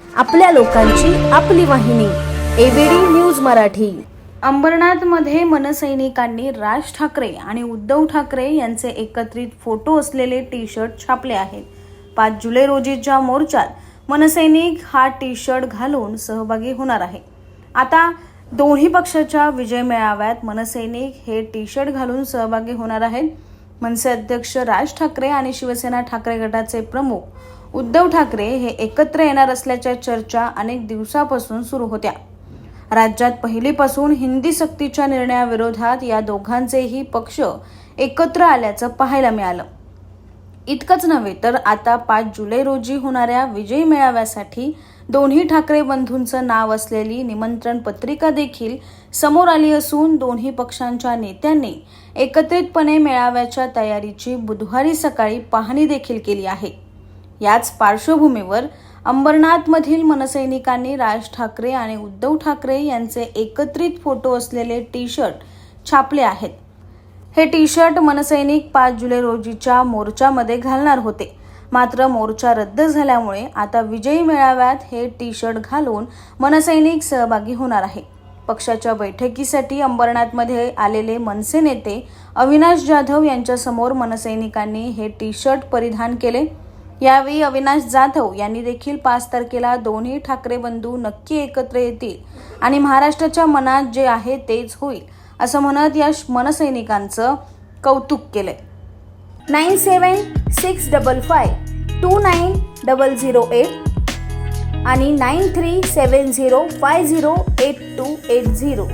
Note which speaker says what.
Speaker 1: आपल्या लोकांची आपली वाहिनी एबीडी न्यूज मराठी. अंबरनाथमध्ये मनसैनिकांनी राज ठाकरे आणि उद्धव ठाकरे यांचे एकत्रित फोटो असलेले टी शर्ट छापले आहेत. पाच जुलै रोजीच्या मोर्चात मनसैनिक हा टी शर्ट घालून सहभागी होणार आहे. आता दोन्ही पक्षाच्या विजय मेळाव्यात मनसैनिक हे टी शर्ट घालून सहभागी होणार आहेत. मनसे अध्यक्ष राज ठाकरे आणि शिवसेना ठाकरे गटाचे प्रमुख उद्धव ठाकरे हे एकत्र येणार असल्याच्या चर्चा अनेक दिवसापासून सुरू होत्या. राज्यात पहिलीपासून हिंदी सक्तीच्या निर्णयाविरोधात या दोघांचेही पक्ष एकत्र आल्याचं पाहायला मिळालं. इतकंच नव्हे तर आता पाच जुलै रोजी होणाऱ्या विजयी मेळाव्यासाठी दोन्ही ठाकरे बंधूंचं नाव असलेली निमंत्रण पत्रिका देखील समोर आली असून दोन्ही पक्षांच्या नेत्यांनी एकत्रितपणे मेळाव्याच्या तयारीची बुधवारी सकाळी पाहणी देखील केली आहे. याच पार्श्वभूमीवर अंबरनाथमधील मनसैनिकांनी राज ठाकरे आणि उद्धव ठाकरे यांचे एकत्रित फोटो असलेले टी शर्ट छापले आहेत. हे टी शर्ट मनसैनिक पाच जुलै रोजीच्या मोर्चामध्ये घालणार होते. मात्र मोर्चा रद्द झाल्यामुळे आता विजयी मेळाव्यात हे टी शर्ट घालून मनसैनिक सहभागी होणार आहे. पक्षाच्या बैठकीसाठी अंबरनाथमध्ये आलेले मनसे नेते अविनाश जाधव यांच्यासमोर मनसैनिकांनी हे टी शर्ट परिधान केले. यावेळी अविनाश जाधव यांनी देखील पाच तारखेला दोन्ही ठाकरे बंधू नक्की एकत्र येतील आणि महाराष्ट्राच्या मनात जे आहे तेच होईल असं म्हणत या मनसैनिकांचं कौतुक केलंय. Nine seven six double five two nine double zero eight आणि nine three seven zero five zero eight two eight zero.